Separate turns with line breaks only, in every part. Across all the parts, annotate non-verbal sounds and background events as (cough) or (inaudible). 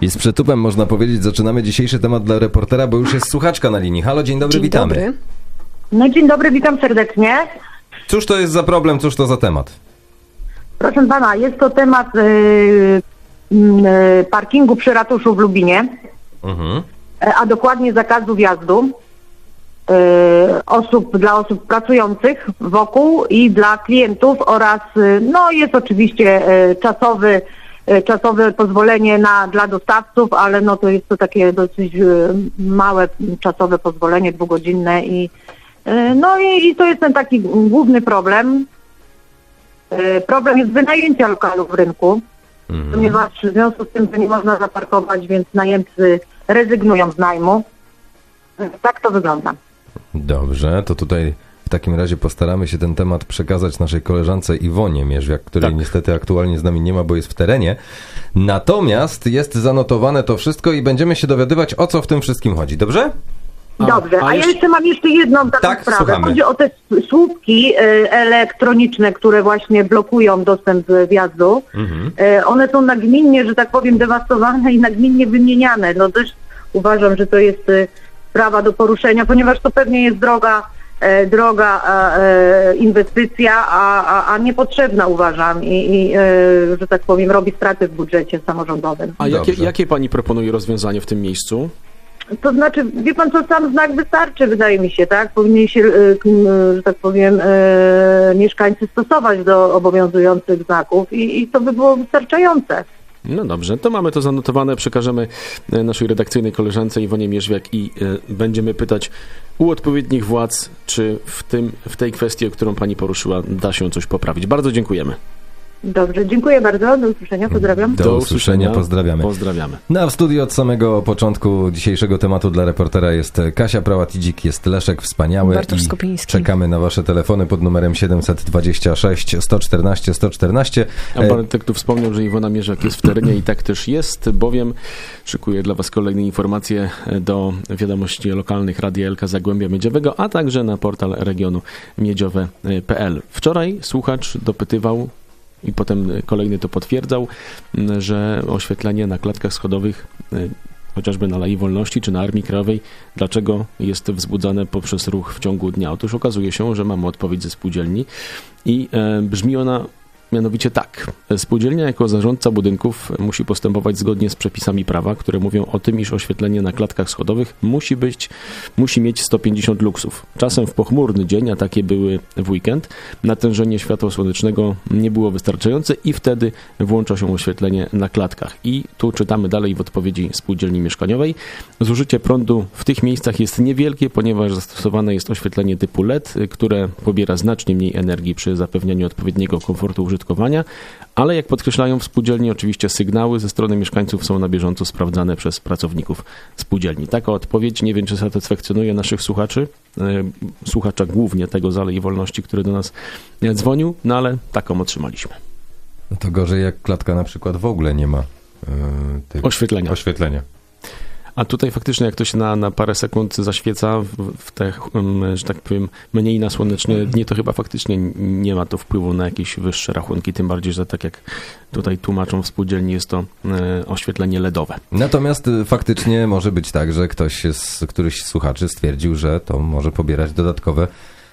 I z przytupem można powiedzieć, zaczynamy dzisiejszy temat dla reportera, bo już jest słuchaczka na linii. Halo, dzień dobry,
Dzień
witamy.
dobry.
No dzień dobry, witam serdecznie.
Cóż to jest za problem, cóż to za temat?
Proszę pana, jest to temat y, y, parkingu przy ratuszu w Lubinie,
Mhm.
a dokładnie zakazu wjazdu y, osób dla osób pracujących wokół i dla klientów oraz y, no jest oczywiście y, czasowy czasowe pozwolenie na, dla dostawców, ale no to jest to takie dosyć y, małe czasowe pozwolenie dwugodzinne i y, no i, i to jest ten taki główny problem. Problem jest wynajęcia lokalu w rynku,
Mhm.
ponieważ w związku z tym, że nie można zaparkować, więc najemcy rezygnują z najmu. Tak to wygląda.
Dobrze, to tutaj takim razie postaramy się ten temat przekazać naszej koleżance Iwonie Mierzwiak, której
Tak.
niestety aktualnie z nami nie ma, bo jest w terenie. Natomiast jest zanotowane to wszystko i będziemy się dowiadywać, o co w tym wszystkim chodzi, dobrze?
Dobrze,
a
a, ja
jeszcze-
jeszcze mam jeszcze jedną taką
Tak,
sprawę.
słuchamy.
Chodzi o te słupki e, elektroniczne, które właśnie blokują dostęp wjazdu.
Mhm.
E, One są nagminnie, że tak powiem, dewastowane i nagminnie wymieniane. No też uważam, że to jest e, sprawa do poruszenia, ponieważ to pewnie jest droga, droga e, inwestycja, a, a, a niepotrzebna uważam i, i e, że tak powiem, robi straty w budżecie samorządowym.
A jakie, jakie pani proponuje rozwiązanie w tym miejscu?
To znaczy, wie pan co, sam znak wystarczy, wydaje mi się, tak? Powinni się, e, że tak powiem, e, mieszkańcy stosować do obowiązujących znaków i, i to by było wystarczające.
No dobrze, to mamy to zanotowane, przekażemy e, naszej redakcyjnej koleżance Iwonie Mierzwiak i e, będziemy pytać u odpowiednich władz, czy w, tym, w tej kwestii, o którą pani poruszyła, da się coś poprawić. Bardzo dziękujemy.
Dobrze, dziękuję bardzo, do usłyszenia, pozdrawiam.
Do usłyszenia, pozdrawiamy.
Pozdrawiamy.
No a w studiu od samego początku dzisiejszego tematu dla reportera jest Kasia Prałatidzik, jest Leszek Wspaniały
Bartosz
i
Skopiński.
czekamy na wasze telefony pod numerem 726 114 114.
A Bartek tu wspomniał, że Iwona Mierzak jest w terenie i tak też jest, bowiem szykuję dla Was kolejne informacje do wiadomości lokalnych Radia Elka Zagłębia Miedziowego, a także na portal regionu miedziowe.pl. Wczoraj słuchacz dopytywał i potem kolejny to potwierdzał, że oświetlenie na klatkach schodowych chociażby na Alei Wolności czy na Armii Krajowej, dlaczego jest wzbudzane poprzez ruch w ciągu dnia. Otóż okazuje się, że mamy odpowiedź ze spółdzielni i e, brzmi ona mianowicie tak. Spółdzielnia jako zarządca budynków musi postępować zgodnie z przepisami prawa, które mówią o tym, iż oświetlenie na klatkach schodowych musi być, musi mieć 150 luksów. Czasem w pochmurny dzień, a takie były w weekend, natężenie światła słonecznego nie było wystarczające i wtedy włącza się oświetlenie na klatkach. I tu czytamy dalej w odpowiedzi spółdzielni mieszkaniowej. Zużycie prądu w tych miejscach jest niewielkie, ponieważ zastosowane jest oświetlenie typu LED, które pobiera znacznie mniej energii przy zapewnianiu odpowiedniego komfortu użytkowania, ale jak podkreślają w spółdzielni, oczywiście sygnały ze strony mieszkańców są na bieżąco sprawdzane przez pracowników spółdzielni. Taka odpowiedź, nie wiem czy satysfakcjonuje naszych słuchaczy, y, słuchacza głównie tego z Alei Wolności, który do nas y, dzwonił, no ale taką otrzymaliśmy.
No to gorzej jak klatka na przykład w ogóle nie ma e, tych
Oświetlenia.
oświetlenia.
A tutaj faktycznie, jak to się na, na parę sekund zaświeca w, w te, um, że tak powiem, mniej na słoneczne dni, to chyba faktycznie nie ma to wpływu na jakieś wyższe rachunki, tym bardziej, że tak jak tutaj tłumaczą w spółdzielni, jest to e, oświetlenie LEDowe.
Natomiast y, faktycznie może być tak, że ktoś z któryś z słuchaczy stwierdził, że to może pobierać dodatkowe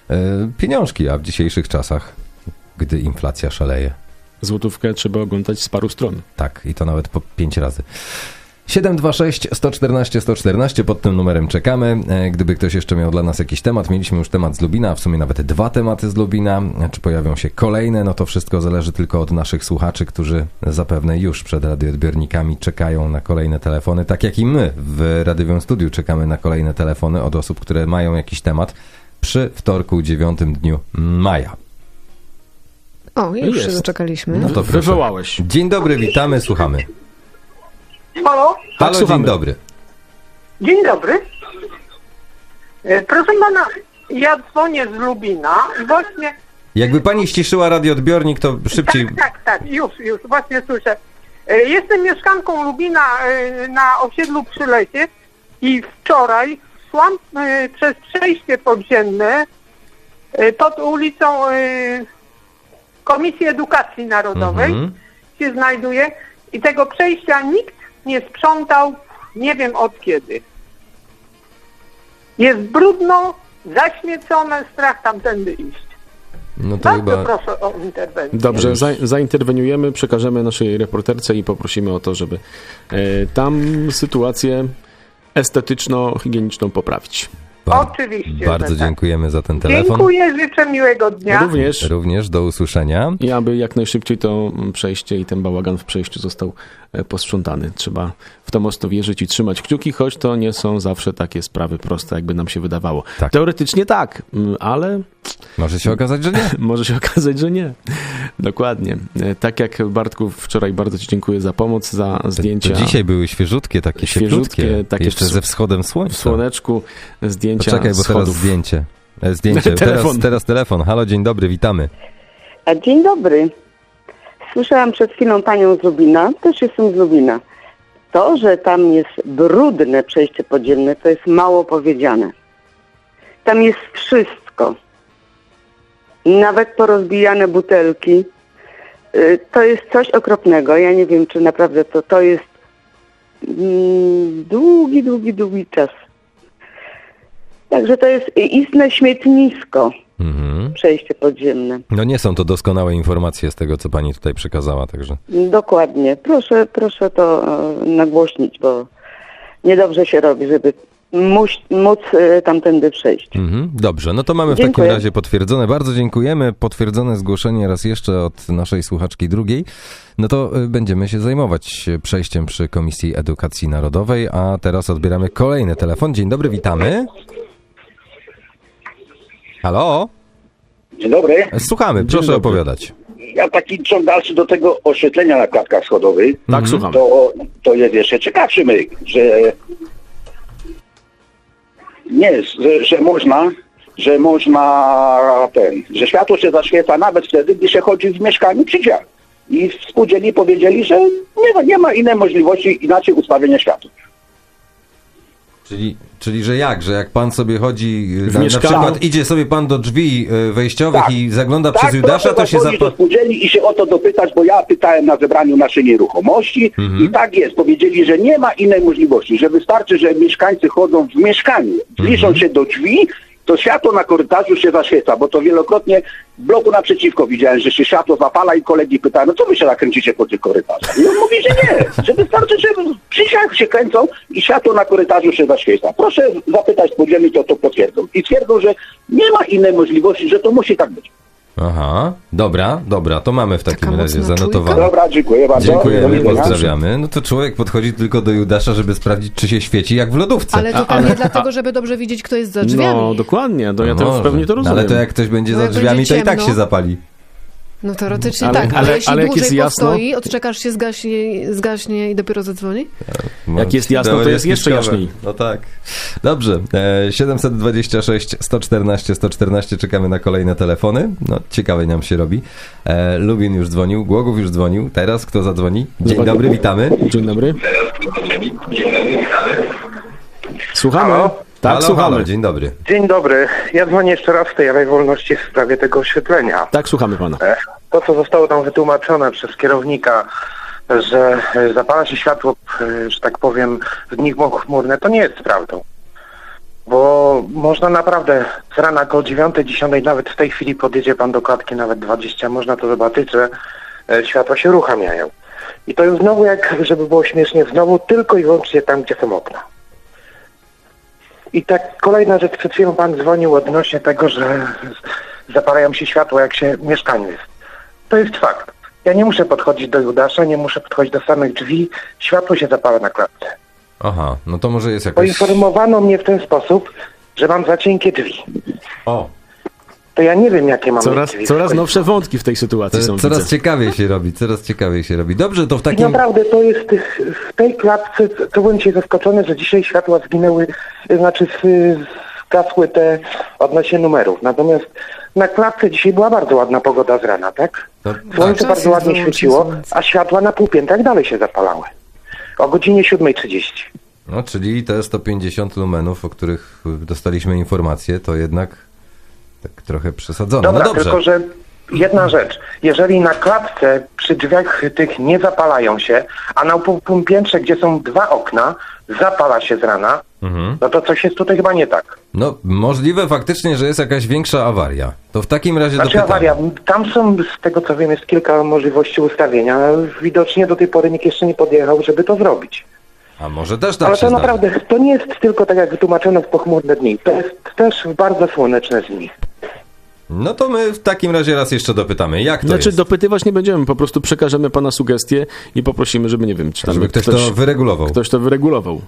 e, pieniążki, a w dzisiejszych czasach, gdy inflacja szaleje.
Złotówkę trzeba oglądać z paru stron.
Tak, i to nawet po pięć razy. 726 114 114, pod tym numerem czekamy. E, Gdyby ktoś jeszcze miał dla nas jakiś temat, mieliśmy już temat z Lubina, a w sumie nawet dwa tematy z Lubina. Czy pojawią się kolejne, no to wszystko zależy tylko od naszych słuchaczy, którzy zapewne już przed radioodbiornikami czekają na kolejne telefony, tak jak i my w Radiowym Studiu czekamy na kolejne telefony od osób, które mają jakiś temat przy wtorku 9 dniu maja.
O, już
Jest.
się doczekaliśmy.
No to proszę.
Wywołałeś.
Dzień dobry, witamy, słuchamy.
Halo,
Halo, dzień
słuchamy.
dobry.
dzień dobry. E, Proszę pana, ja dzwonię z Lubina i właśnie...
Jakby pani ściszyła radioodbiornik, to szybciej...
Tak, tak, tak, już, już, właśnie słyszę. E, Jestem mieszkanką Lubina e, na osiedlu przy lesie i wczoraj szłam przez przejście podziemne pod ulicą Komisji Edukacji Narodowej
Mhm.
się znajduje i tego przejścia nikt nie sprzątał, nie wiem od kiedy. Jest brudno, zaśmiecone, strach tamtędy iść.
No to
Bardzo
chyba...
proszę o interwencję.
Dobrze, za, zainterweniujemy, przekażemy naszej reporterce i poprosimy o to, żeby e, tam sytuację estetyczno-higieniczną poprawić.
Bar-
Oczywiście,
Bardzo
tak.
dziękuję za ten telefon.
Dziękuję, życzę miłego dnia.
Również
Również do usłyszenia.
i aby jak najszybciej to przejście i ten bałagan w przejściu został posprzątany. Trzeba w to mocno wierzyć i trzymać kciuki, choć to nie są zawsze takie sprawy proste, jakby nam się wydawało.
Tak.
Teoretycznie tak, mm, ale
Może się okazać, że nie. (laughs)
może się okazać, że nie. Dokładnie. E, Tak jak Bartku, wczoraj bardzo Ci dziękuję za pomoc, za zdjęcia
To dzisiaj były świeżutkie, takie
Świeżutkie, takie
Jeszcze
w-
ze wschodem
w
słońca.
słoneczku, zdjęcia
Poczekaj, bo teraz
schodów.
zdjęcie. E, Zdjęcie. (laughs) teraz,
Telefon.
teraz telefon. Halo, dzień dobry, witamy.
A Dzień dobry. Słyszałam przed chwilą panią z Lubina, też jestem z Lubina. To, że tam jest brudne przejście podziemne, to jest mało powiedziane. Tam jest wszystko. Nawet porozbijane butelki. Y, To jest coś okropnego. Ja nie wiem, czy naprawdę to, to jest mm, długi, długi, długi czas. Także to jest istne śmietnisko,
Mhm.
przejście podziemne.
No nie są to doskonałe informacje z tego, co pani tutaj przekazała, także...
Dokładnie. Proszę, proszę to e, nagłośnić, bo niedobrze się robi, żeby móc, móc e, tamtędy przejść.
Mhm. Dobrze, no to mamy w
Dziękuję.
takim razie potwierdzone. Bardzo dziękujemy. Potwierdzone zgłoszenie raz jeszcze od naszej słuchaczki drugiej. No to y, będziemy się zajmować przejściem przy Komisji Edukacji Narodowej, a teraz odbieramy kolejny telefon. Dzień dobry, witamy. Halo?
Dzień dobry.
Słuchamy, proszę
dobry.
opowiadać.
Ja taki ciąg dalszy do tego oświetlenia na klatkach schodowych.
Tak, słucham.
To, to jest jeszcze ciekawszy myk, że nie, że, że można, że można ten, że światło się zaświeca nawet wtedy, gdy się chodzi w mieszkaniu przy drzwiach. I w spółdzielni powiedzieli, że nie ma, nie ma innej możliwości inaczej ustawienia światła.
Czyli, czyli że jak? Że jak pan sobie chodzi, na, na przykład idzie sobie pan do drzwi y, wejściowych
Tak.
i zagląda
Tak,
przez Judasza, to się
zadzwonić do
zapa...
spółdzielni i się o to dopytać, bo ja pytałem na zebraniu naszej nieruchomości
Mhm.
i tak jest. Powiedzieli, że nie ma innej możliwości, że wystarczy, że mieszkańcy chodzą w mieszkaniu, zbliżą
Mhm.
się do drzwi, to światło na korytarzu się zaświeca, bo to wielokrotnie w bloku naprzeciwko widziałem, że się światło zapala i kolegi pytają, no co wy się nakręcicie po tych korytarzach? I on mówi, że nie, że wystarczy, że przy się kręcą i światło na korytarzu się zaświeca. Proszę zapytać spółdzielni, to to potwierdzą. I twierdzą, że nie ma innej możliwości, że to musi tak być.
Aha, dobra, dobra, to mamy w takim
Taka
razie zanotowane.
Dobra, dziękuję bardzo.
Dziękujemy, pozdrawiamy. No to człowiek podchodzi tylko do Judasza, żeby sprawdzić, czy się świeci jak w lodówce.
Ale to
A-
pewnie dlatego, żeby dobrze widzieć, kto jest za drzwiami.
No, dokładnie, to ja
No
to pewnie to
No,
rozumiem.
Ale to jak ktoś będzie
No
za drzwiami,
będzie
to i tak się zapali.
No teoretycznie
Ale-
tak, ale,
ale-
jeśli
ale jak
dłużej
jest jasno-
postoi, odczekasz się, zgaśnie, zgaśnie i dopiero zadzwoni?
Jak jest jasno, to jest jeszcze jaśniej.
No tak. Dobrze. E, 726 114 114 czekamy na kolejne telefony. No, ciekawe nam się robi. E, Lubin już dzwonił, Głogów już dzwonił. Teraz kto zadzwoni? Dzień dobry, witamy.
Dzień dobry. Słuchamy?
Halo?
Tak,
halo,
słuchamy.
halo, dzień dobry.
Dzień dobry. Ja dzwonię jeszcze raz w tej Alej Wolności w sprawie tego oświetlenia.
Tak, słuchamy pana.
E, To, co zostało tam wytłumaczone przez kierownika, że zapala się światło, e, że tak powiem, w dni chmurne, to nie jest prawdą. Bo można naprawdę z rana około 9, 10, nawet w tej chwili podjedzie pan do klatki, nawet 20, można to zobaczyć, że e, światła się uruchamiają. I to już znowu, jak żeby było śmiesznie, znowu tylko i wyłącznie tam, gdzie są okna. I tak kolejna rzecz, przed chwilą pan dzwonił odnośnie tego, że zapalają się światła, jak się w mieszkaniu jest. To jest fakt. Ja nie muszę podchodzić do Judasza, nie muszę podchodzić do samych drzwi, światło się zapala na klatce.
Aha, no to może jest jakoś...
Poinformowano mnie w ten sposób, że mam za cienkie drzwi.
O,
to ja nie wiem, jakie mam
Coraz, coraz nowsze wątki w tej sytuacji są.
Coraz
widzę.
ciekawiej się robi, coraz ciekawiej się robi. Dobrze, to w
I
takim...
naprawdę to jest w tej klatce, to byłem dzisiaj zaskoczony, że dzisiaj światła zginęły, znaczy z- zgasły te odnośnie numerów. Natomiast na klatce dzisiaj była bardzo ładna pogoda z rana, tak? Słońce
Czas
bardzo
jest
ładnie
wyłącznie
świeciło, a światła na półpiętrach dalej się zapalały. O godzinie 7.30.
No, czyli te 150 lumenów, o których dostaliśmy informację, to jednak tak trochę przesadzone.
Dobra,
no dobrze.
tylko że jedna rzecz. Jeżeli na klatce przy drzwiach tych nie zapalają się, a na pół piętrze, gdzie są dwa okna, zapala się z rana,
Mhm.
no to coś jest tutaj chyba nie tak.
No, możliwe faktycznie, że jest jakaś większa awaria. To w takim razie
Znaczy
dopytam.
awaria, tam są, z tego co wiem, jest kilka możliwości ustawienia. Widocznie do tej pory nikt jeszcze nie podjechał, żeby to zrobić.
A może też tak
Ale to naprawdę, to nie jest tylko tak jak wytłumaczono w pochmurne dni. To jest też w bardzo słoneczne dni.
No to my w takim razie raz jeszcze dopytamy, jak to
Znaczy
jest?
dopytywać nie będziemy, po prostu przekażemy pana sugestie i poprosimy, żeby nie wiem, czy tam
Żeby ktoś, to wyregulował.
ktoś to wyregulował.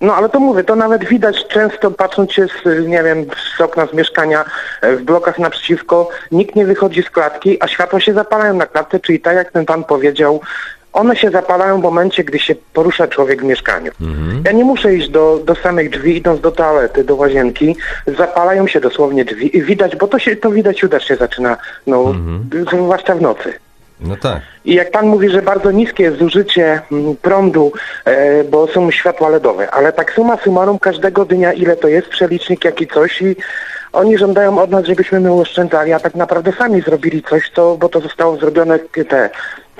No ale to mówię, to nawet widać często patrząc się z, nie wiem, z okna z mieszkania e, w blokach naprzeciwko, nikt nie wychodzi z klatki, a światła się zapalają na klatce, czyli tak jak ten pan powiedział, one się zapalają w momencie, gdy się porusza człowiek w mieszkaniu. Ja nie muszę iść do, do samych drzwi, idąc do toalety, do łazienki, zapalają się dosłownie drzwi i widać, bo to się to widać już się zaczyna, no, zwłaszcza w nocy.
No tak.
I jak pan mówi, że bardzo niskie jest zużycie mm, prądu, e, bo są światła LEDowe, ale tak suma summarum każdego dnia ile to jest, przelicznik jak i coś i oni żądają od nas, żebyśmy my oszczędzali, a tak naprawdę sami zrobili coś, co, bo to zostało zrobione te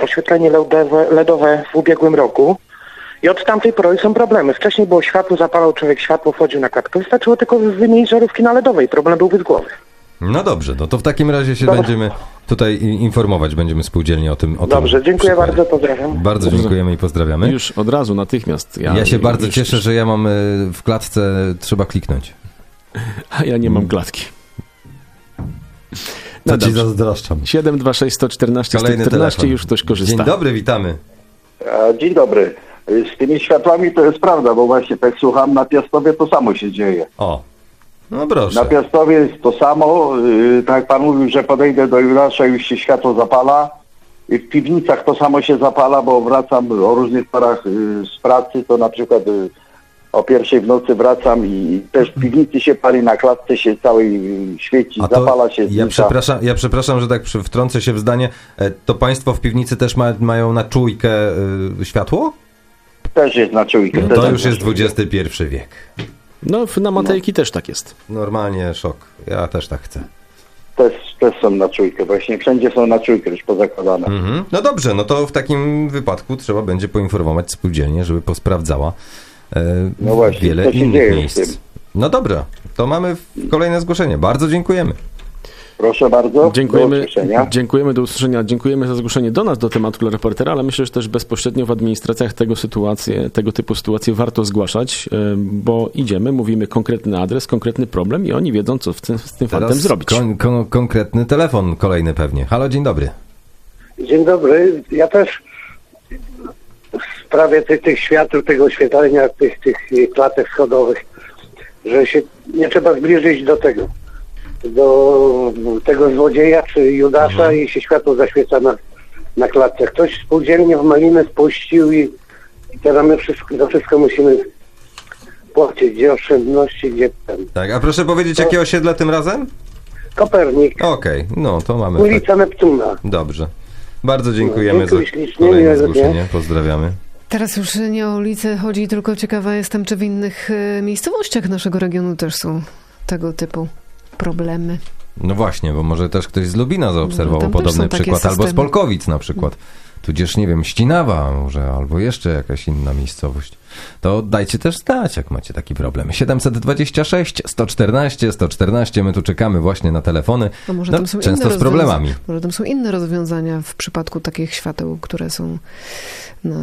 oświetlenie LEDowe, LEDowe w ubiegłym roku. I od tamtej pory są problemy. Wcześniej było światło, zapalał człowiek światło, wchodził na klatkę. Wystarczyło tylko wymienić żarówki na LEDowej. Problem byłby z głowy.
No dobrze, no to w takim razie się
Dobra.
będziemy tutaj informować, będziemy spółdzielnie o tym. O
Dobrze,
tym
dziękuję
przykładzie.
bardzo, pozdrawiam.
Bardzo
Dobrze.
dziękujemy i pozdrawiamy.
Już od razu, natychmiast.
Ja, się bardzo
już-
cieszę, że ja mam y, w klatce, trzeba kliknąć.
A ja nie mam klatki.
To
No
ci zazdroszczam.
726 114
Kolejny
114
telefon.
już ktoś korzysta.
Dzień dobry, witamy.
E, Dzień dobry. Z tymi światłami to jest prawda, bo właśnie tak słucham, na Piastowie to samo się dzieje.
O, no proszę.
Na Piastowie jest to samo, yy, tak jak pan mówił, że podejdę do Jurasza już się światło zapala. I w piwnicach to samo się zapala, bo wracam o różnych porach yy, z pracy, to na przykład yy, o pierwszej w nocy wracam i też w piwnicy się pali, na klatce się całej świeci,
A to
zapala się.
ja przepraszam, ja przepraszam, że tak wtrącę się w zdanie. E, To państwo w piwnicy też ma, mają na czujkę y, światło?
Też jest na czujkę.
No to już jest. XXI wiek.
No, w- na Matejki też tak jest.
Normalnie szok. Ja też tak chcę.
Też, też są na czujkę, właśnie wszędzie są na czujkę już pozakładane.
Mhm. No dobrze, no to w takim wypadku trzeba będzie poinformować spółdzielnię, żeby posprawdzała
No właśnie,
wiele innych miejsc. No dobra, to mamy kolejne zgłoszenie. Bardzo dziękujemy.
Proszę bardzo. Do
Dziękujemy,
usłyszenia.
dziękujemy do usłyszenia, dziękujemy za zgłoszenie do nas do tematu dla reportera, ale myślę, że też bezpośrednio w administracjach tego, sytuacje, tego typu sytuacje warto zgłaszać, e, bo idziemy, mówimy konkretny adres, konkretny problem i oni wiedzą, co w tym, z tym fantem zrobić.
kon, kon, konkretny telefon kolejny pewnie. Halo, dzień dobry.
Dzień dobry. Ja też sprawie tych, tych świateł, tego oświetlenia, tych, tych klatek schodowych, że się nie trzeba zbliżyć do tego, do tego złodzieja czy Judasza i się światło zaświeca na, na klatce. Ktoś spółdzielnie w malinę spuścił i, i teraz my wszystko, to wszystko musimy płacić. Gdzie oszczędności, gdzie ten.
Tak, a proszę powiedzieć, jakie osiedle tym razem?
Kopernik,
Okej, no to mamy. Tak.
ulica Neptuna.
Dobrze. Bardzo dziękujemy
Dziękuję
za
ślicznie,
kolejne zgłoszenie. Pozdrawiamy.
Teraz już nie o ulicę chodzi, tylko ciekawa jestem, czy w innych e, miejscowościach naszego regionu też są tego typu problemy.
No właśnie, bo może też ktoś z Lubina zaobserwował
No,
podobny przykład, albo z. Polkowic na przykład. Tudzież, nie wiem, Ścinawa może, albo jeszcze jakaś inna miejscowość. To dajcie też znać, jak macie taki problem. 726 114 114, my tu czekamy właśnie na telefony.
A może
No,
tam są
często
inne
z problemami.
Może tam są inne rozwiązania w przypadku takich świateł, które są na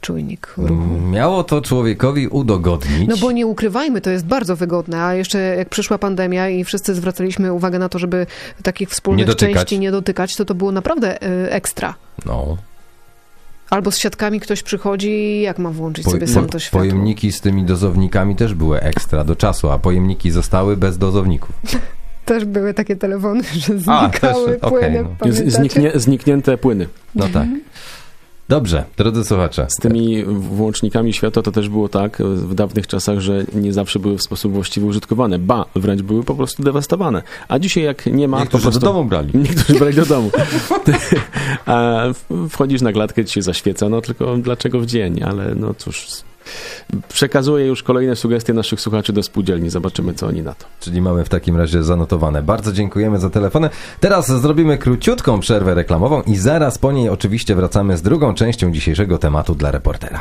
czujnik ruchu.
Miało to człowiekowi udogodnić.
No bo nie ukrywajmy, to jest bardzo wygodne, a jeszcze jak przyszła pandemia i wszyscy zwracaliśmy uwagę na to, żeby takich wspólnych
Nie
części nie dotykać, to to było naprawdę y, ekstra.
No.
Albo z siatkami ktoś przychodzi i jak ma włączyć
Po,
sobie sam to światło?
pojemniki z tymi dozownikami też były ekstra do czasu, a pojemniki zostały bez dozowników. (laughs)
Też były takie telefony, że
A,
znikały
też, okej,
płyny.
no.
Z,
pamiętacie?
zniknie, zniknięte płyny.
No tak. Dobrze, drodzy słuchacze.
Z tymi włącznikami światła to też było tak w dawnych czasach, że nie zawsze były w sposób właściwy użytkowane. Ba, wręcz były po prostu dewastowane. A dzisiaj jak nie ma,
Niektórzy
prostu...
do domu brali. (laughs)
Niektórzy brali do domu. (laughs) A wchodzisz na klatkę, ci się zaświeca, no tylko dlaczego w dzień? Ale no cóż, przekazuję już kolejne sugestie naszych słuchaczy do spółdzielni. Zobaczymy, co oni na to.
Czyli mamy w takim razie zanotowane. Bardzo dziękujemy za telefony. Teraz zrobimy króciutką przerwę reklamową i zaraz po niej oczywiście wracamy z drugą częścią dzisiejszego tematu dla reportera.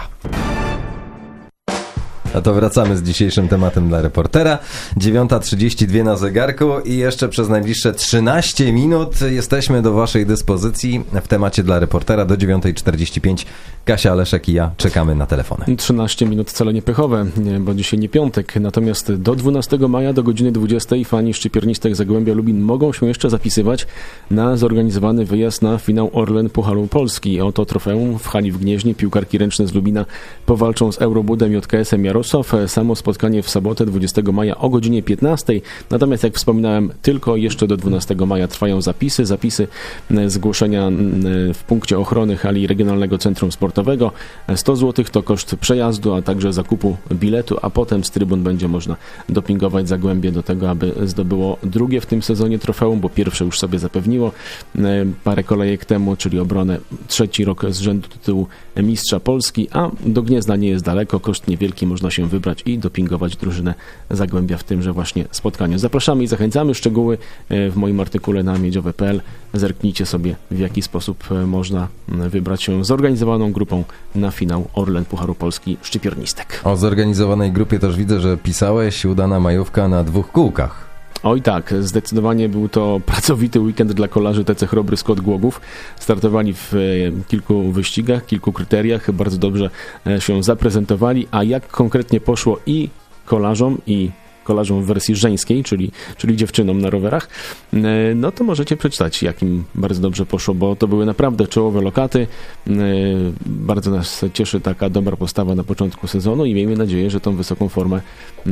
A to wracamy z dzisiejszym tematem dla reportera. 9.32 na zegarku i jeszcze przez najbliższe 13 minut jesteśmy do Waszej dyspozycji w temacie dla reportera. Do 9.45 Kasia Leszek i ja czekamy na telefony.
13 minut wcale nie pechowe, nie, bo dzisiaj nie piątek. Natomiast do 12 maja do godziny 20 fani szczypiernistek Zagłębia Lubin mogą się jeszcze zapisywać na zorganizowany wyjazd na finał Orlen Pucharu Polski. Oto trofeum w hali w Gnieźnie. Piłkarki ręczne z Lubina powalczą z Eurobudem JKS-em Jarosław. Samo spotkanie w sobotę 20 maja o godzinie 15. Natomiast jak wspominałem, tylko jeszcze do 12 maja trwają zapisy. Zapisy e, zgłoszenia m, e, w punkcie ochrony hali Regionalnego Centrum Sportowego. 100 zł to koszt przejazdu, a także zakupu biletu, a potem z trybun będzie można dopingować Zagłębie do tego, aby zdobyło drugie w tym sezonie trofeum, bo pierwsze już sobie zapewniło e, parę kolejek temu, czyli obronę trzeci rok z rzędu tytułu mistrza Polski, a do Gniezna nie jest daleko, koszt niewielki, można się wybrać i dopingować drużynę Zagłębia w tymże właśnie spotkaniu. Zapraszamy i zachęcamy. Szczegóły e, w moim artykule na miedziowe.pl. Zerknijcie sobie, w jaki sposób e, można wybrać się zorganizowaną grupą na finał Orlen Pucharu Polski Szczypiornistek.
O zorganizowanej grupie też widzę, że pisałeś udana majówka na dwóch kółkach.
Oj tak, zdecydowanie był to (laughs) pracowity weekend dla kolarzy TC Chrobry Skład Głogów. Startowali w e, kilku wyścigach, kilku kryteriach, bardzo dobrze e, się zaprezentowali, a jak konkretnie poszło i kolarzom, i kolarzom w wersji żeńskiej, czyli, czyli dziewczynom na rowerach, e, no to możecie przeczytać, jak im bardzo dobrze poszło, bo to były naprawdę czołowe lokaty. E, Bardzo nas cieszy taka dobra postawa na początku sezonu i miejmy nadzieję, że tą wysoką formę e,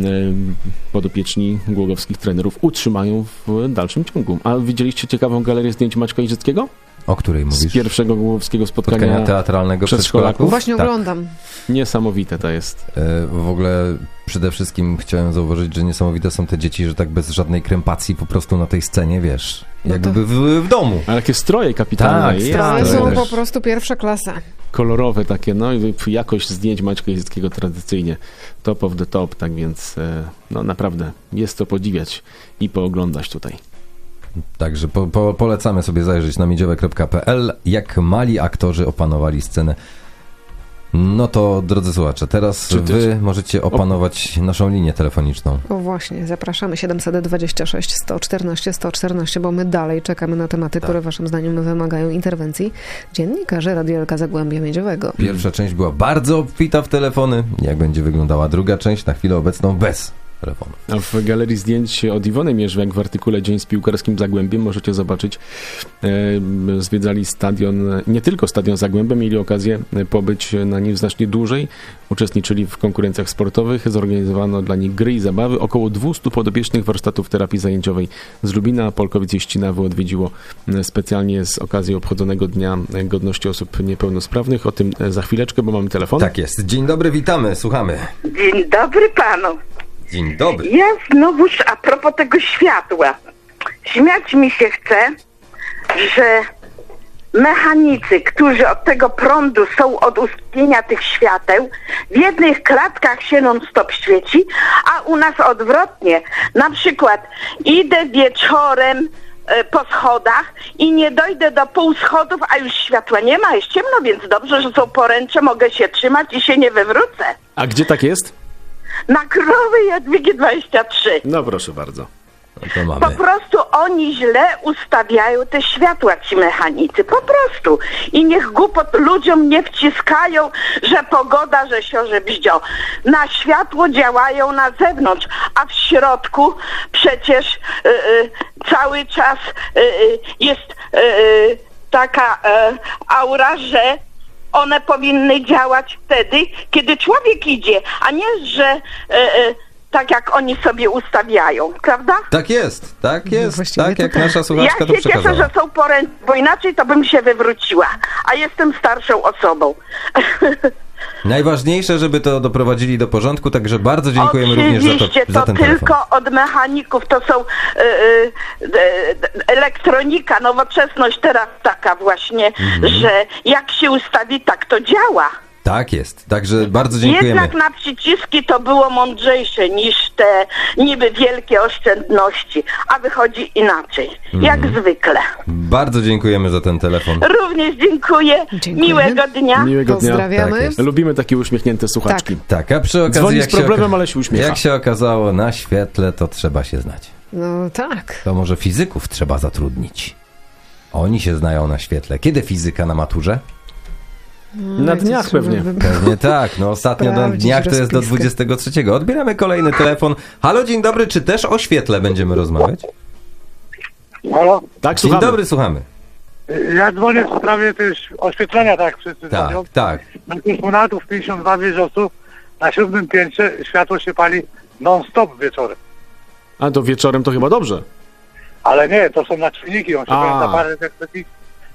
podopieczni głogowskich trenerów utrzymają w dalszym ciągu. A widzieliście ciekawą galerię zdjęć Maćka Iżyckiego?
O której
Z
mówisz?
pierwszego głogowskiego spotkania.
Spotkania teatralnego
przedszkolaków?
przedszkolaków?
Właśnie
Tak.
oglądam.
Niesamowite to jest.
E, W ogóle przede wszystkim chciałem zauważyć, że niesamowite są te dzieci, że tak bez żadnej krępacji po prostu na tej scenie, wiesz,
No
jakby
to-
w, w domu.
Ale jakie stroje kapitalne.
Tak.
Stroje są
też.
po prostu pierwsza klasa.
kolorowe takie, no i jakość zdjęć Maćka Jezyckiego tradycyjnie top of the top, tak więc e, no naprawdę jest to podziwiać i pooglądać tutaj.
Także po, po, polecamy sobie zajrzeć na miedziowe.pl, jak mali aktorzy opanowali scenę. No to, drodzy słuchacze, teraz
Czy
wy możecie opanować naszą linię telefoniczną.
O właśnie, zapraszamy 726 114 114, bo my dalej czekamy na tematy, które waszym zdaniem wymagają interwencji dziennikarzy Radiolka Zagłębia Miedziowego.
Pierwsza część była bardzo obfita w telefony. Jak będzie wyglądała druga część, na chwilę obecną bez telefonu.
A w galerii zdjęć od Iwony Mierzwiak w artykule Dzień z piłkarskim Zagłębiem możecie zobaczyć, e, zwiedzali stadion, nie tylko stadion Zagłębia, mieli okazję pobyć na nim znacznie dłużej, uczestniczyli w konkurencjach sportowych, zorganizowano dla nich gry i zabawy, około 200 podopiecznych warsztatów terapii zajęciowej z Lubina, Polkowic Ścinawy odwiedziło specjalnie z okazji obchodzonego Dnia Godności Osób Niepełnosprawnych, o tym za chwileczkę, bo mamy telefon.
Tak jest. Dzień dobry, witamy, słuchamy.
Dzień dobry panu.
Dzień dobry.
Ja znowuż a propos tego światła. Śmiać mi się chce, że mechanicy, którzy od tego prądu są od ustawienia tych świateł, w jednych klatkach się non-stop świeci, a u nas odwrotnie. Na przykład idę wieczorem e, po schodach i nie dojdę do pół schodów, a już światła nie ma, jest ciemno, więc dobrze, że są poręcze, mogę się trzymać i się nie wywrócę.
A gdzie tak jest?
Na królowej Jadwigi 23.
No proszę bardzo.
No
Po prostu oni źle ustawiają te światła, ci mechanicy. Po prostu. I niech głupot ludziom nie wciskają, że pogoda, że sio, że bździo. Na światło działają na zewnątrz, a w środku przecież y, y, cały czas y, y, jest y, y, taka y, aura, że one powinny działać wtedy, kiedy człowiek idzie, a nie, że e, e, tak jak oni sobie ustawiają, prawda?
Tak jest, tak jest,
właściwie
tak jak
tak.
nasza słuchaczka
ja
to
się cieszę, że są poręczni, bo inaczej to bym się wywróciła. A jestem starszą osobą. (laughs)
Najważniejsze, żeby to doprowadzili do porządku, także bardzo dziękujemy również za,
Oczywiście,
to, za
to
ten
tylko
telefon.
od mechaników, to są y, y, y, elektronika, nowoczesność teraz taka właśnie,
Mhm.
że jak się ustawi, tak to działa.
Tak jest, także bardzo dziękujemy.
Jednak na przyciski to było mądrzejsze niż te niby wielkie oszczędności, a wychodzi inaczej, jak
Mhm.
zwykle.
Bardzo dziękujemy za ten telefon.
Również dziękuję,
Dziękujemy.
miłego dnia.
Miłego dnia.
Pozdrawiamy.
Tak.
Lubimy takie uśmiechnięte słuchaczki.
Tak, a przy okazji
Dzwoni
jak
z problemem,
się,
ale się uśmiecha.
jak się okazało na świetle, to trzeba się znać.
No tak.
To może fizyków trzeba zatrudnić. Oni się znają na świetle. Kiedy fizyka na maturze?
Na
to
dniach pewnie.
by-
Pewnie tak, no ostatnio na dniach to jest do
rozpiskę.
23. Odbieramy kolejny telefon. Halo, dzień dobry, czy też o świetle będziemy rozmawiać?
Halo?
Tak,
Dzień
słuchamy.
dobry, słuchamy.
Ja dzwonię w sprawie też oświetlenia, tak jak wszyscy.
Tak, tak.
Na kosmonautów 52 wieżowców na siódmym piętrze światło się pali non-stop wieczorem.
A to wieczorem to chyba dobrze.
Ale nie, to są naczynniki, on się pali za parę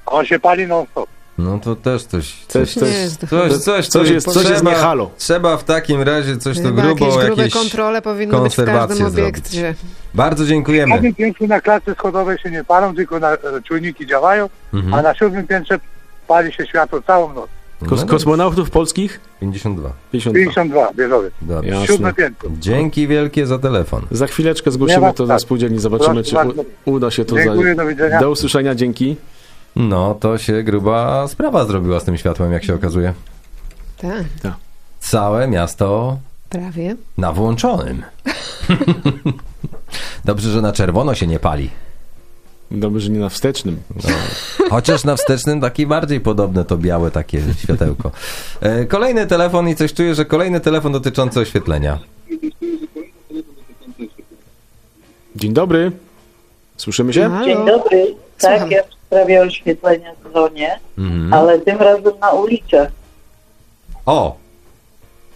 on się pali non-stop.
No to też coś...
Coś,
coś,
coś,
jest
coś, coś,
coś jest- coś jest nie halo.
Trzeba w takim razie coś to
Chyba
grubo,
jakieś grube
jakieś...
kontrole powinny być w każdym obiekcie.
Bardzo
Na
dziękujemy.
siódmym piętrze na klatce schodowej się nie palą, tylko na, e, czujniki działają, a
Mhm.
na siódmym piętrze pali się światło całą noc.
Kos-
No,
kosmonautów polskich?
52.
52.
52 wieżowiec.
Dobrze.
Jasne.
Siódme piętro.
Dzięki wielkie za telefon.
Za chwileczkę zgłosimy to na
tak.
spółdzielni, zobaczymy,
Proszę
czy
bardzo.
u, uda się to
Dziękuję, do
za...
widzenia.
Do usłyszenia, dzięki.
No, to się gruba sprawa zrobiła z tym światłem, jak się okazuje.
Tak,
Całe miasto
prawie.
na włączonym. Dobrze, że na czerwono się nie pali.
Dobrze, że nie na wstecznym.
No. Chociaż na wstecznym taki bardziej podobne to białe takie światełko. E, kolejny telefon i coś czuję, że kolejny telefon dotyczący oświetlenia.
Dzień dobry. Słyszymy się?
Halo?
Dzień dobry.
Słucham.
Tak, ja w sprawie oświetlenia dzwonię,
Mhm.
ale tym razem na ulicach,
O,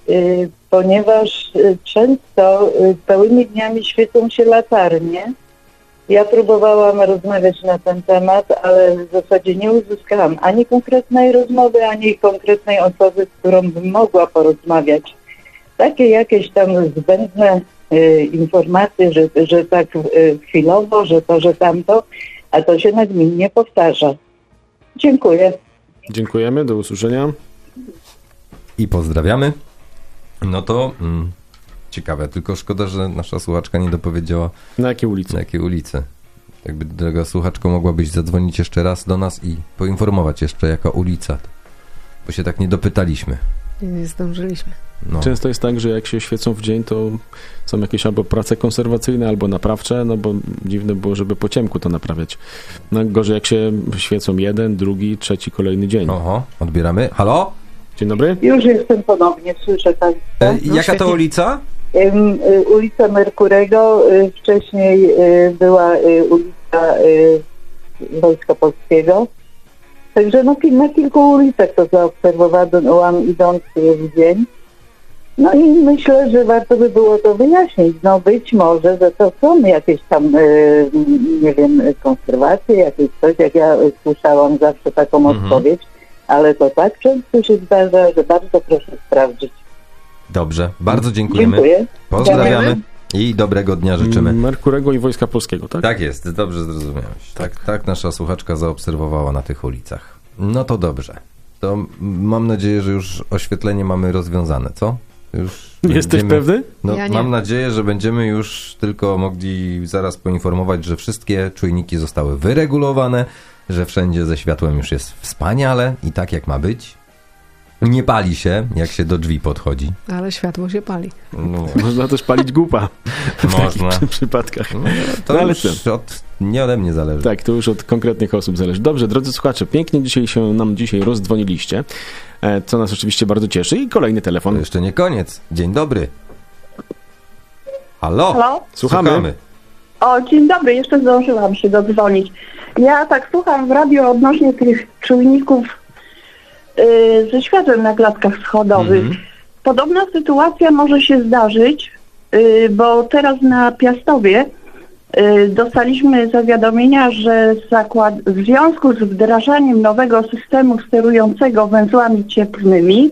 y, ponieważ y, często y, całymi dniami świecą się latarnie. Ja próbowałam rozmawiać na ten temat, ale w zasadzie nie uzyskałam ani konkretnej rozmowy, ani konkretnej osoby, z którą bym mogła porozmawiać. Takie jakieś tam zbędne y, informacje, że, że tak y, chwilowo, że to, że tamto, a to się nagminnie powtarza. Dziękuję.
Dziękujemy, do usłyszenia.
i pozdrawiamy. No to mm, ciekawe, tylko szkoda, że nasza słuchaczka nie dopowiedziała
Na jakiej ulicy?
na jakiej ulicy. Jakby droga słuchaczko mogłabyś zadzwonić jeszcze raz do nas i poinformować jeszcze jaka ulica. Bo się tak nie dopytaliśmy.
Nie zdążyliśmy.
No.
Często jest tak, że jak się świecą w dzień, to są jakieś albo prace konserwacyjne, albo naprawcze, no bo dziwne było, żeby po ciemku to naprawiać. No gorzej jak się świecą jeden, drugi, trzeci, kolejny dzień.
Oho, odbieramy. Halo?
Dzień dobry.
Już jestem ponownie, słyszę Państwa.
E,
No,
jaka to ulica?
Y, Ulica Merkurego, y, wcześniej y, była ulica Wojska Polskiego. Także no, na kilku ulicach to zaobserwowałam idąc w dzień. No i myślę, że warto by było to wyjaśnić. No być może, że to są jakieś tam, y, nie wiem, konserwacje, jakieś coś, jak ja słyszałam zawsze taką
Mhm.
odpowiedź, ale to tak często się zdarza, że bardzo proszę sprawdzić.
Dobrze, bardzo dziękujemy.
Dziękuję.
Pozdrawiamy i dobrego dnia życzymy.
Merkurego i Wojska Polskiego, tak?
Tak jest, dobrze zrozumiałeś. Tak, tak nasza słuchaczka zaobserwowała na tych ulicach. No to dobrze. To mam nadzieję, że już oświetlenie mamy rozwiązane, co? Już (laughs)
Jesteś
będziemy-
pewny?
No,
Ja nie.
mam nadzieję, że będziemy już tylko mogli zaraz poinformować, że wszystkie czujniki zostały wyregulowane, że wszędzie ze światłem już jest wspaniale i tak jak ma być. Nie pali się, jak się do drzwi podchodzi.
Ale światło się pali.
No,
Można też palić gupa w
Można.
takich (laughs) przypadkach.
no, to
No, ale
już od, nie ode mnie zależy.
Tak, to już od konkretnych osób zależy. Dobrze, drodzy słuchacze, pięknie dzisiaj się nam dzisiaj rozdzwoniliście, e, co nas oczywiście bardzo cieszy. I kolejny
To
telefon.
jeszcze nie koniec. Dzień dobry. Halo?
Halo?
Słuchamy.
O, dzień dobry, jeszcze zdążyłam się dodzwonić. Ja tak słucham w radio odnośnie tych czujników yy, ze światłem na klatkach schodowych.
Mhm.
Podobna sytuacja może się zdarzyć y, bo teraz na Piastowie dostaliśmy zawiadomienia, że zakład, w związku z wdrażaniem nowego systemu sterującego węzłami cieplnymi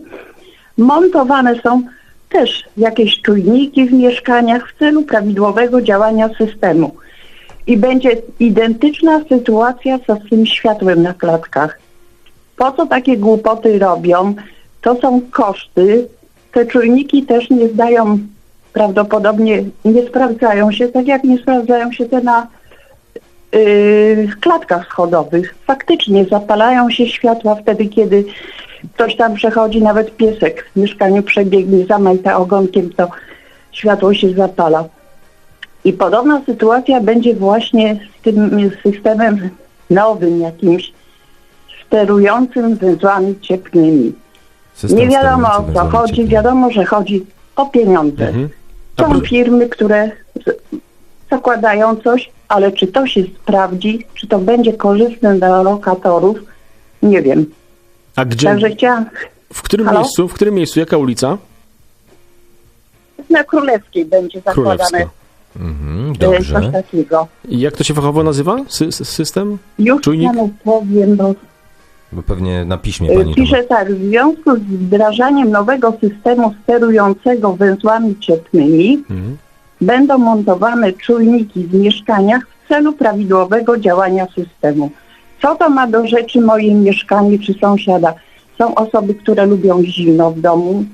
montowane są też jakieś czujniki w mieszkaniach w celu prawidłowego działania systemu. I będzie identyczna sytuacja z tym światłem na klatkach. Po co takie głupoty robią? To są koszty. Te czujniki też nie zdają, prawdopodobnie nie sprawdzają się, tak jak nie sprawdzają się te na yy, klatkach schodowych. Faktycznie zapalają się światła wtedy, kiedy ktoś tam przechodzi, nawet piesek w mieszkaniu przebiegnie, zamajta ogonkiem, to światło się zapala. I podobna sytuacja będzie właśnie z tym systemem nowym jakimś, sterującym węzłami cieplnymi.
System
Nie wiadomo o co chodzi, wiadomo, że chodzi o pieniądze.
Mhm.
Są firmy, które zakładają coś, ale czy to się sprawdzi, czy to będzie korzystne dla lokatorów, nie wiem.
A gdzie,
Także chciałam
w którym
Halo?
miejscu, w którym miejscu, jaka ulica?
na Królewskiej będzie zakładane
Królewska.
Mhm,
e,
dobrze.
coś takiego.
I jak to się fachowo nazywa? Sy- system?
Już
Czujnik?
panu powiem, bo
Bo pewnie na piśmie
e,
pani
pisze tak, w związku z wdrażaniem nowego systemu sterującego węzłami cieplnymi
Mhm.
będą montowane czujniki w mieszkaniach w celu prawidłowego działania systemu. Co to ma do rzeczy moje mieszkanie czy sąsiada? Są osoby, które lubią zimno w domu.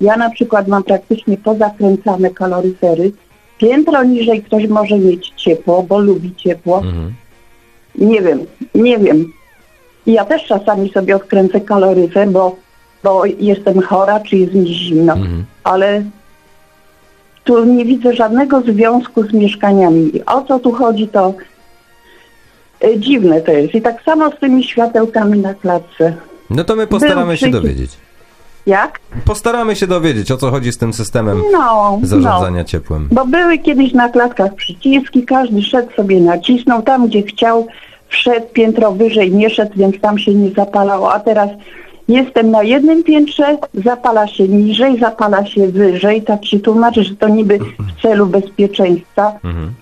Ja na przykład mam praktycznie pozakręcane kaloryfery. Piętro niżej ktoś może mieć ciepło, bo lubi ciepło.
Mhm.
Nie wiem, nie wiem. Ja też czasami sobie odkręcę kaloryfer, bo, bo jestem chora, czy jest mi zimno.
Mhm.
Ale tu nie widzę żadnego związku z mieszkaniami. I O co tu chodzi, to e, dziwne to jest. I tak samo z tymi światełkami na klatce.
No to my postaramy się dowiedzieć.
Jak?
Postaramy się dowiedzieć, o co chodzi z tym systemem
No, no.
zarządzania ciepłem.
Bo były kiedyś na klatkach przyciski, każdy szedł sobie nacisnął tam, gdzie chciał, wszedł piętro wyżej, nie szedł, więc tam się nie zapalało. A teraz jestem na jednym piętrze, zapala się niżej, zapala się wyżej. Tak się tłumaczy, że to niby w celu bezpieczeństwa.
Mhm.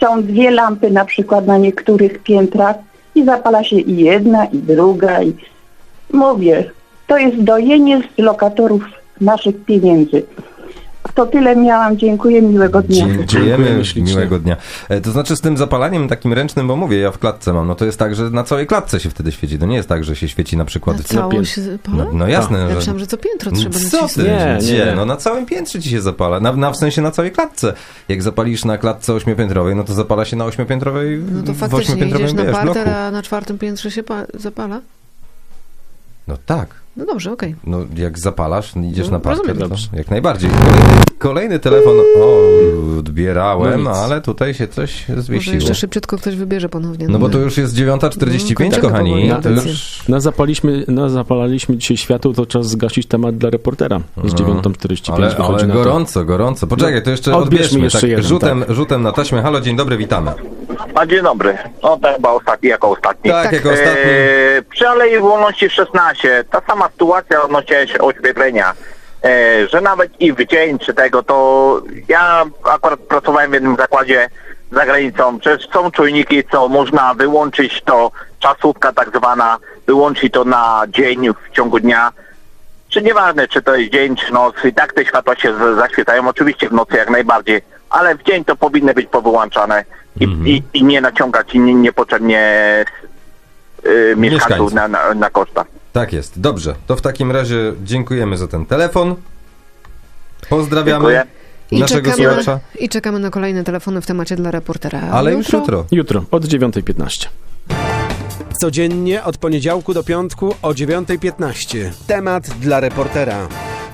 Są dwie lampy na przykład na niektórych piętrach i zapala się i jedna, i druga. I mówię, to jest dojenie z lokatorów naszych pieniędzy. To tyle miałam. Dziękuję, miłego dnia.
Dziękujemy, miłego dnia. E, To znaczy z tym zapalaniem takim ręcznym, bo mówię, ja w klatce mam, no to jest tak, że na całej klatce się wtedy świeci. To nie jest tak, że się świeci na przykład...
Na całą
pięt-
się
No,
zapala?
no jasne,
Ja
że...
myślałam, że co piętro trzeba
Co ty?
Nie,
Gdzie?
nie, nie.
No na całym piętrze ci się zapala. Na, na w sensie na całej klatce. Jak zapalisz na klatce ośmiopiętrowej, no to zapala się na ośmiopiętrowej
No to
w
faktycznie idziesz na parter, a na czwartym piętrze się pa- zapala?
No tak.
No dobrze, okej.
No jak zapalasz, idziesz
No,
na parter,
rozumiem.
to
Dobrze.
jak najbardziej. Kolejny, kolejny telefon, o, odbierałem,
No
ale tutaj się coś
Może
zwiesiło.
jeszcze szybciutko ktoś wybierze ponownie.
No bo
numer.
to już jest 9.45,
No,
kochani.
kończymy
To
powoli.
już...
No, zapaliśmy, no, zapalaliśmy dzisiaj światło, to czas zgasić temat dla reportera. Z
No.
9.45
Ale, ale
na to.
gorąco, gorąco. Poczekaj, to jeszcze
Odbierzmy
odbierzmy.
jeszcze
tak,
jeden,
rzutem, rzutem na taśmę. Halo, dzień dobry, witamy.
A dzień dobry. No to chyba ostatni jako ostatni.
Tak, jako ostatni.
E, przy Alei Wolności 16 ta sama sytuacja się oświetlenia. E, że nawet i w dzień czy tego, to ja akurat pracowałem w jednym zakładzie za granicą. Przecież są czujniki, co można wyłączyć to, czasówka tak zwana, wyłączyć to na dzień w ciągu dnia. Czy nieważne, czy to jest dzień, czy noc, i tak te światła się z- zaświetają, oczywiście w nocy jak najbardziej, ale w dzień to powinny być powyłączane i,
Mhm.
i, i nie naciągać i nie, niepotrzebnie y, mieszkańców na, na, na koszta.
Tak jest. Dobrze, to w takim razie dziękujemy za ten telefon. Pozdrawiamy
Dziękuję.
I
naszego
czekamy,
słuchacza.
I czekamy na kolejne telefony w temacie dla reportera.
Ale już jutro.
Jutro od 9.15.
Codziennie od poniedziałku do piątku o 9.15. Temat dla reportera.